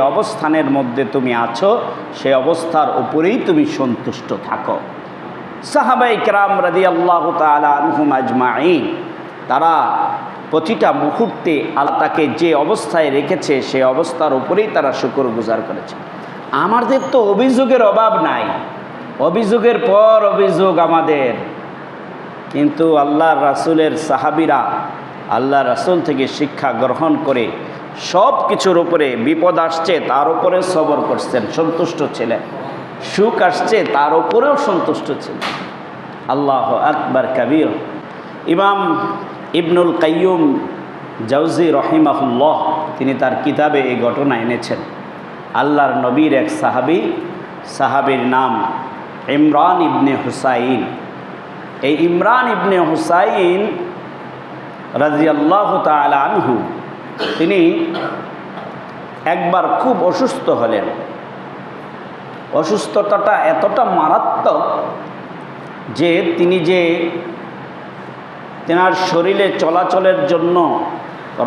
অবস্থানের মধ্যে তুমি আছো সেই অবস্থার উপরেই তুমি সন্তুষ্ট থাকো। সাহাবাই কেরাম রাদি আল্লাহ তালহুম আজমাইন তারা প্রতিটা মুহূর্তে আল্লাহকে যে অবস্থায় রেখেছে সেই অবস্থার উপরেই তারা শুকর গুজার করেছে। আমাদের তো অভিযোগের অভাব নাই। অভিযোগের পর অভিযোগ আমাদের। কিন্তু আল্লাহ রাসুলের সাহাবিরা আল্লাহ রাসুল থেকে শিক্ষা গ্রহণ করে সব কিছুর উপরে বিপদ আসছে, তার উপরে সবর করছেন, সন্তুষ্ট ছিলেন। সুখ আসছে, তার উপরেও সন্তুষ্ট ছিলেন। আল্লাহ আকবর কবির। ইমাম ইবনুল কাইয়ুম জাউজি রহিমাহুল্লাহ, তিনি তার কিতাবে এই ঘটনা এনেছেন। আল্লাহর নবীর এক সাহাবি, সাহাবির নাম ইমরান ইবনে হুসাইন। এই ইমরান ইবনে হুসাইন রাজিয়াল্লাহ তালা আনহু তিনি একবার খুব অসুস্থ হলেন। অসুস্থতাটা এতটা মারাত্মক যে তিনি যে তেনার শরীরে চলাচলের জন্য,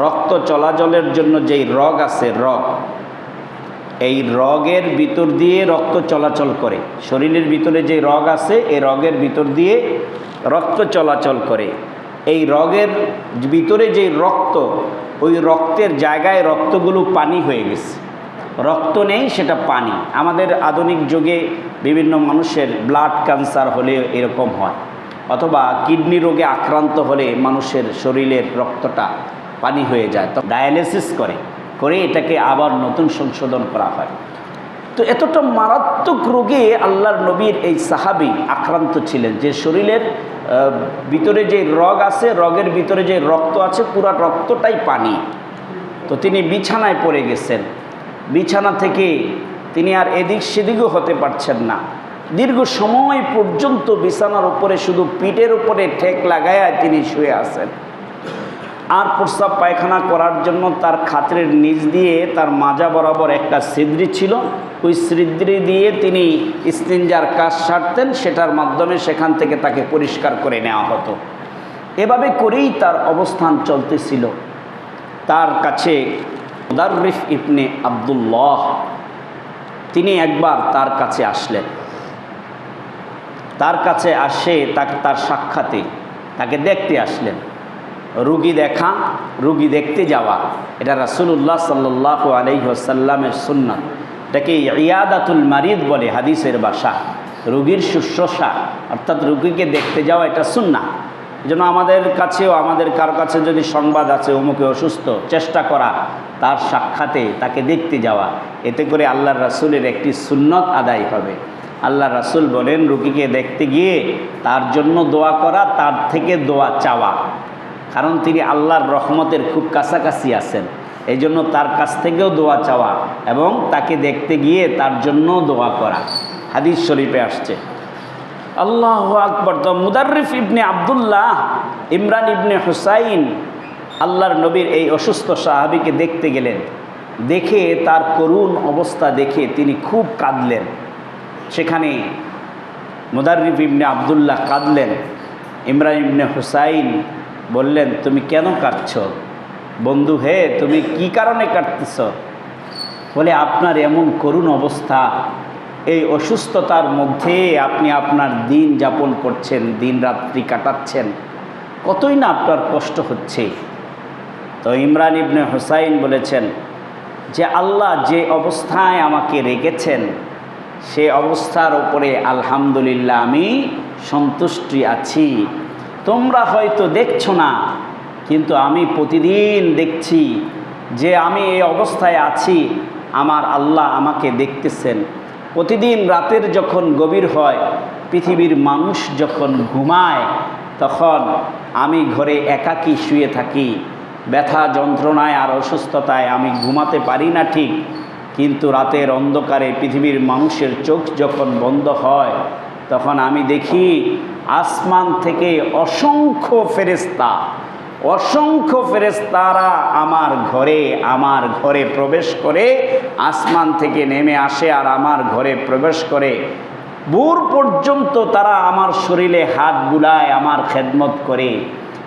রক্ত চলাচলের জন্য যেই রগ আছে রগ, এই রগের ভিতর দিয়ে রক্ত চলাচল করে। শরীরের ভিতরে যে রগ আছে, এই রগের ভিতর দিয়ে রক্ত চলাচল করে। এই রগের ভিতরে যে রক্ত, ওই রক্তের জায়গায় রক্তগুলো পানি হয়ে গেছে। রক্ত নেই, সেটা পানি। আমাদের আধুনিক যুগে বিভিন্ন মানুষের ব্লাড ক্যান্সার হলে এরকম হয়। অথবা কিডনি রোগে আক্রান্ত হলে মানুষের শরীরের রক্তটা পানি হয়ে যায়, তো ডায়ালিসিস করে করে এটাকে আবার নতুন সংশোধন করা হয়। তো এতটা মারাত্মক রোগে আল্লাহর নবীর এই সাহাবি আক্রান্ত ছিলেন যে শরীরের ভিতরে যে রগ আছে, রগের ভিতরে যে রক্ত আছে, পুরা রক্তটাই পানি। তো তিনি বিছানায় পড়ে গেছেন। বিছানা থেকে তিনি আর এদিক সেদিকও হতে পারছেন না। দীর্ঘ সময় পর্যন্ত বিছানার উপরে শুধু পিঠের উপরে ঠেক লাগায়া তিনি শুয়ে আছেন। আর প্রস্রাব পায়খানা করার জন্য তার খাতরের নিচ দিয়ে তার মাজা বরাবর একটা সিদ্রি ছিল। ওই সিদ্রি দিয়ে তিনি স্তিনজার কাজ সারতেন, সেটার মাধ্যমে সেখান থেকে তাকে পরিষ্কার করে নেওয়া হতো। এভাবে করেই তার অবস্থান চলতেছিল। তার কাছে মুদারিফ ইবনে আবদুল্লাহ, তিনি একবার তার কাছে আসলেন। তার কাছে আসে তাকে তার সাক্ষাতে তাকে দেখতে আসলেন। রুগী দেখা, রুগী দেখতে যাওয়া। এটা রাসুল্লাহ সাল্লাহ আলহ্লামের সুন্নত। এটাকে ইয়াদাতুল মারিদ বলে হাদিসের বাসা রুগীর শুশ্রূষা, অর্থাৎ রুগীকে দেখতে যাওয়া এটা সুন্না যেন আমাদের কাছেও, আমাদের কার কাছে যদি সংবাদ আছে, অমুকে অসুস্থ, চেষ্টা করা, তার সাক্ষাতে তাকে দেখতে যাওয়া, এতে করে আল্লাহ রাসুলের একটি সুন্নত আদায় হবে। আল্লাহ রাসুল বলেন, রুগীকে দেখতে গিয়ে তার জন্য দোয়া করা, তার থেকে দোয়া চাওয়া। কারণ তিনি আল্লাহর রহমতের খুব কাছাকাছি আছেন। এই জন্য তার কাছ থেকেও দোয়া চাওয়া এবং তাকে দেখতে গিয়ে তার জন্য দোয়া করা। হাদিস শরীফে আসছে। আল্লাহ আকবর। তো মুদারিফ ইবনে আবদুল্লাহ, ইমরান ইবনে হুসাইন আল্লাহর নবীর এই অসুস্থ সাহাবিকে দেখতে গেলেন। দেখে তার করুণ অবস্থা দেখে তিনি খুব কাঁদলেন। সেখানে মুদারিফ ইবনে আবদুল্লাহ কাঁদলেন। ইমরান ইবনে হুসাইন বললেন, তুমি কেন কাটছ বন্ধু হে, তুমি কি কারণে কাটতেছ বলে, আপনার এমন করুণ অবস্থা। এই অসুস্থতার মধ্যে আপনি আপনার দিন যাপন করছেন, দিন রাত্রি কাটাচ্ছেন। কতই না আপনার কষ্ট হচ্ছে। তো ইমরান ইবনে হোসাইন বলেছেন যে, আল্লাহ যে অবস্থায় আমাকে রেখেছেন, সে অবস্থার ওপরে আলহামদুলিল্লাহ আমি সন্তুষ্টি আছি। তোমরা হয়তো দেখছ না, কিন্তু আমি প্রতিদিন দেখছি যে আমি এই অবস্থায় আছি, আমার আল্লাহ আমাকে দেখতেছেন। প্রতিদিন রাতের যখন গভীর হয়, পৃথিবীর মানুষ যখন ঘুমায়, তখন আমি ঘরে একাকী শুয়ে থাকি। ব্যথা যন্ত্রণায় আর অসুস্থতায় আমি ঘুমাতে পারি না ঠিক, কিন্তু রাতের অন্ধকারে পৃথিবীর মানুষের চোখ যখন বন্ধ হয়, তখন আমি দেখি আসমান থেকে অসংখ্য ফেরেস্তা অসংখ্য ফেরেস্তারা আমার ঘরে আমার ঘরে প্রবেশ করে আসমান থেকে নেমে আসে আর আমার ঘরে প্রবেশ করে। দূর পর্যন্ত তারা আমার শরীরে হাত বুলায়, আমার খেদমত করে।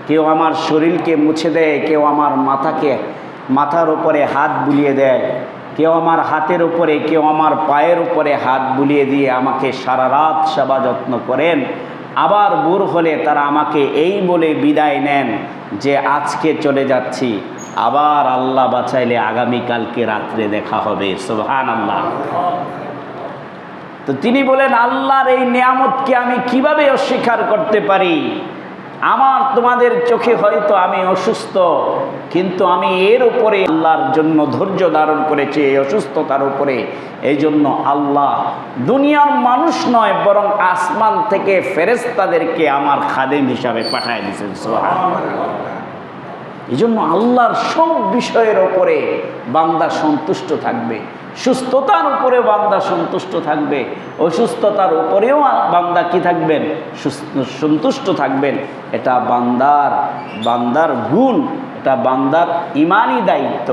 কেউ আমার শরীরকে মুছে দেয়, কেউ আমার মাথাকে, মাথার ওপরে হাত বুলিয়ে দেয়। কেউ আমার হাতের উপরে, কেউ আমার পায়ের উপরে হাত বুলিয়ে দিয়ে আমাকে সারা রাত সেবা যত্ন করেন। আবার বুর হলে তারা আমাকে এই বলে বিদায় নেন যে আজকে চলে যাচ্ছি। আবার আল্লাহ বাঁচাইলে আগামীকালকে রাত্রে দেখা হবে। সোহান আল্লাহ তো তিনি বলেন, আল্লাহর এই নিয়ামতকে আমি কীভাবে অস্বীকার করতে পারি? আমার তোমাদের চোখে হয়তো আমি অসুস্থ, কিন্তু আমি এর উপরে আল্লাহর জন্য ধৈর্য ধারণ করেছি, এই অসুস্থতার উপরে। এই জন্য আল্লাহ দুনিয়ার মানুষ নয়, বরং আসমান থেকে ফেরেস্তাদেরকে আমার খাদেম হিসাবে পাঠায় দিয়েছেন সোহান এই জন্য আল্লাহর সব বিষয়ের ওপরে বান্দা সন্তুষ্ট থাকবে। সুস্থতার উপরে বান্দা সন্তুষ্ট থাকবে। অসুস্থতার উপরেও বান্দা কি থাকবেন? সন্তুষ্ট থাকবেন। এটা বান্দার বান্দার গুণ, এটা বান্দার ইমানই দায়িত্ব।